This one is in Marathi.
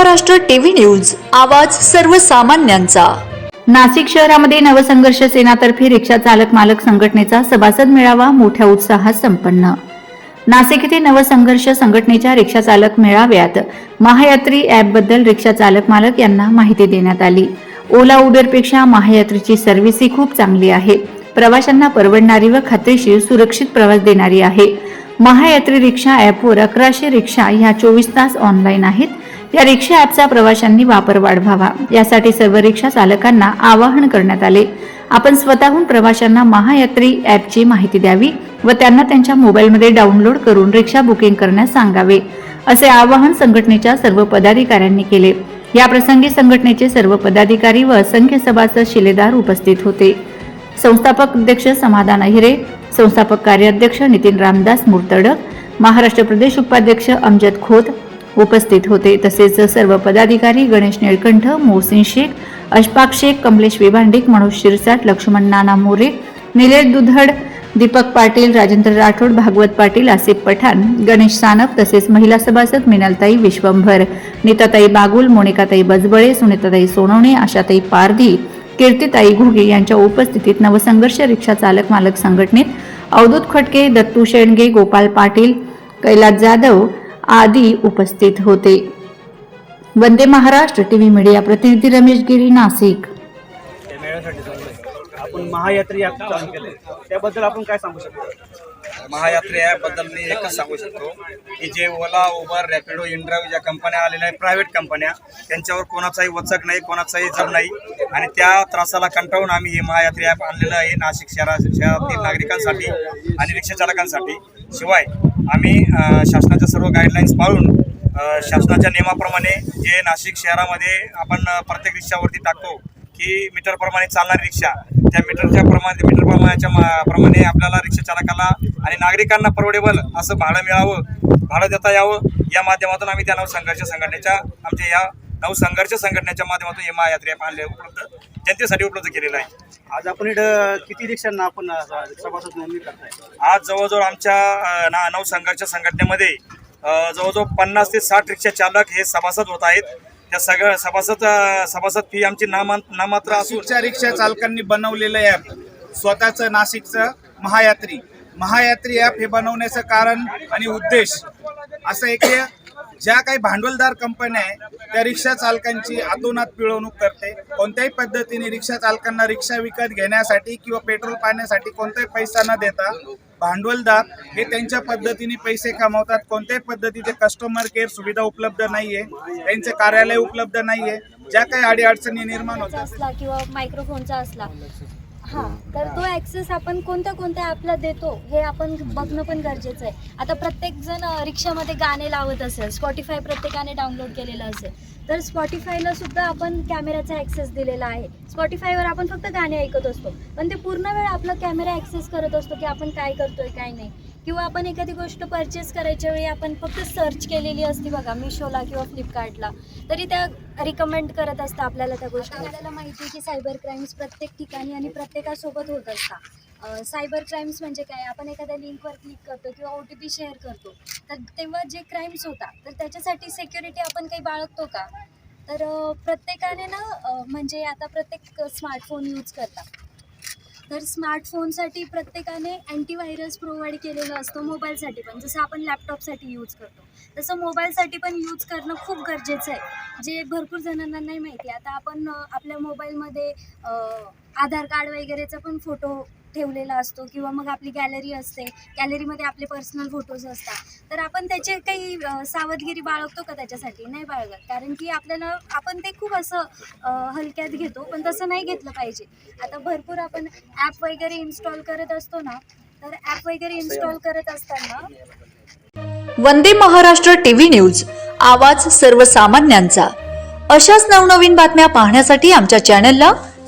महाराष्ट्र टीव्ही न्यूज आवाज सर्वसामान्यांचा. नाशिक शहरामध्ये नवसंघर्ष सेनातर्फे रिक्षा चालक मालक संघटनेचा सभासद मेळावा मोठ्या उत्साहात संपन्न. नाशिक येथे नवसंघर्ष संघटनेच्या रिक्षा चालक मेळाव्यात महायात्री ॲपबद्दल रिक्षा चालक मालक यांना माहिती देण्यात आली. ओला उबेरपेक्षा महायात्रीची सर्व्हिस ही खूप चांगली आहे. प्रवाशांना परवडणारी व खात्रीशीर सुरक्षित प्रवास देणारी आहे. महायात्री रिक्षा ॲपवर अकराशे रिक्षा ह्या चोवीस तास ऑनलाईन आहेत. या रिक्षा ॲपचा प्रवाशांनी वापर वाढवावा. यासाठी सर्व रिक्षा चालकांना आवाहन करण्यात आले. आपण स्वतःहून प्रवाशांना महायात्री ॲपची माहिती द्यावी व त्यांना त्यांच्या मोबाईलमध्ये डाउनलोड करून रिक्षा बुकिंग करण्यास सांगावे असे आवाहन संघटनेच्या सर्व पदाधिकाऱ्यांनी केले. या प्रसंगी संघटनेचे सर्व पदाधिकारी व असंख्य सभासद शिलेदार उपस्थित होते. संस्थापक अध्यक्ष समाधान अहिरे संस्थापक कार्याध्यक्ष नितीन रामदास मुर्तडक महाराष्ट्र प्रदेश उपाध्यक्ष अमजद खोत उपस्थित होते. तसेच सर्व पदाधिकारी गणेश निळकंठ मोहसिन शेख अशफाक शेख कमलेश विभांडिक मनोज शिरसाट लक्ष्मण नाना मोरे निलेश दुधड दीपक पाटील राजेंद्र राठोड भागवत पाटील आसिफ पठाण गणेश सानप तसेच महिला सभासद मिनालताई विश्वंभर नीताताई बागुल मोनिकाताई बजबळे सुनीताताई सोनवणे आशाताई पारधी कीर्तिताई घुगे यांच्या उपस्थितीत नवसंघर्ष रिक्षा चालक मालक संघटनेत अवधूत खटके दत्तू शेंडगे गोपाल पाटील कैलास जाधव आदी उपस्थित होते. वंदे महाराष्ट्र टीव्ही मीडिया प्रतिनिधी रमेश गिरी नाशिक. आपण महायात्री ॲप चालू केलंय. त्याबद्दल आपण काय सांगू शकतो? महायात्री ॲपबद्दल मी एकच सांगू शकतो की जे ओला उबर रॅपिडो इंड्राईव्ह ज्या कंपन्या आलेल्या आहेत प्रायव्हेट कंपन्या त्यांच्यावर कोणाचाही वचक नाही कोणाचाही जर नाही. आणि त्या त्रासाला कंटाळून आम्ही हे महायात्री ॲप आणलेलं आहे नाशिक शहरा शहरातील नागरिकांसाठी आणि रिक्षा चालकांसाठी शिवाय आम्ही शासनाच्या सर्व गाईडलाईन्स पाळून शासनाच्या नियमाप्रमाणे जे नाशिक शहरामध्ये आपण प्रत्येक रिक्षावरती टाकतो की मीटरप्रमाणे चालणारी रिक्षा त्या मीटरच्या प्रमाणे मीटर प्रमाणाच्या मा- प्रमाणे आपल्याला रिक्षा चालकाला आणि नागरिकांना परवडेबल असं भाडं मिळावं भाडं देता यावं या माध्यमातून आम्ही त्या नवसंघर्ष संघटनेच्या आमच्या या नवसंघर्ष संघटनेच्या माध्यमातून हे महायात्रे आणले उपलब्ध जनतेसाठी उपलब्ध केलेलं आहे. आज आपण इथं किती रिक्षांना आपण सभासद नोंदणी करताय आज जवळजवळ आमच्या ना नवसंघर्ष संघटनेमध्ये अ, जवळजवळ पन्नास ते साठ रिक्षा चालक हे सभासद होत आहेत. त्या सगळ्या सभासद अ, सभासद फी आमची नामा नामात्र असून नाशिकच्या रिक्षा चालकांनी बनवलेलं ॲप स्वतःचं नाशिकचं महायात्री. महायात्री ॲप हे बनवण्याचं कारण आणि उद्देश असं आहे. की ज्या काही भांडवलदार कंपन्या आहे त्या रिक्षा चालकांची अतोनात पिळवणूक करते. कोणत्याही पद्धतीने रिक्षा चालकांना रिक्षा विकत घेण्यासाठी किंवा पेट्रोल पाण्यासाठी कोणताही पैसा न देता भांडवलदार हे त्यांच्या पद्धतीने पैसे कमावतात. कोणत्याही पद्धतीचे कस्टमर केअर सुविधा उपलब्ध नाहीये. त्यांचे कार्यालय उपलब्ध नाहीये. ज्या काही अडीअडचणी निर्माण होतात. असला किंवा मायक्रोफोनचा असला हा तर तो ऍक्सेस आपण कोणत्या कोणत्या ॲपला देतो हे आपण बघणं पण गरजेचं आहे. आता प्रत्येक जण रिक्षामध्ये गाणे लावत असेल स्पॉटीफाय प्रत्येकाने डाउनलोड केलेलं असेल तर स्पॉटीफायला सुद्धा आपण कॅमेऱ्याचा ॲक्सेस दिलेला आहे. स्पॉटीफायवर आपण फक्त गाणे ऐकत असतो पण ते पूर्ण वेळ आपला कॅमेरा ॲक्सेस करत असतो की आपण काय करतोय काय नाही. किंवा आपण एखादी गोष्ट परचेस करायच्या वेळी आपण फक्त सर्च केलेली असते बघा मिशोला किंवा फ्लिपकार्टला तरी त्या रिकमेंड करत असतं आपल्याला त्या गोष्टी. आपल्याला माहिती आहे की सायबर क्राईम्स प्रत्येक ठिकाणी आणि प्रत्येकासोबत होत असतात. सायबर क्राईम्स म्हणजे काय? आपण एखाद्या लिंकवर क्लिक करतो किंवा ओ टी पी शेअर करतो. तर तेव्हा जे क्राईम्स होतात तर त्याच्यासाठी सिक्युरिटी आपण काही बाळगतो का? तर प्रत्येकाने ना म्हणजे आता प्रत्येक स्मार्टफोन यूज करतात. तर स्मार्टफोनसाठी प्रत्येकाने अँटीव्हायरस प्रोव्हाइड केलेलं असतं मोबाईलसाठी पण. जसं आपण लॅपटॉपसाठी यूज करतो. तसं मोबाईलसाठी पण यूज करणं खूप गरजेचं आहे. जे भरपूर जणांना नाही माहिती. आता आपण आपल्या मोबाईलमध्ये आधार कार्ड वगैरेचा पण फोटो ठेवलेला असतो किंवा मग आपली गॅलरी असते गॅलरीमध्ये आपले पर्सनल फोटोज असतात. तर आपण त्याचे काही सावधगिरी बाळगतो का त्याच्यासाठी? नाही बाळगत. कारण की आपल्याला आपण ते खूप असं हलक्यात घेतो पण तसं नाही घेतलं पाहिजे. आता भरपूर आपण ॲप वगैरे इन्स्टॉल करत असतो ना तर ॲप वगैरे इन्स्टॉल करत असताना वंदे महाराष्ट्र टीव्ही न्यूज आवाज सर्वसामान्यांचा. अशाच नवनवीन बातम्या पाहण्यासाठी आमच्या चॅनलला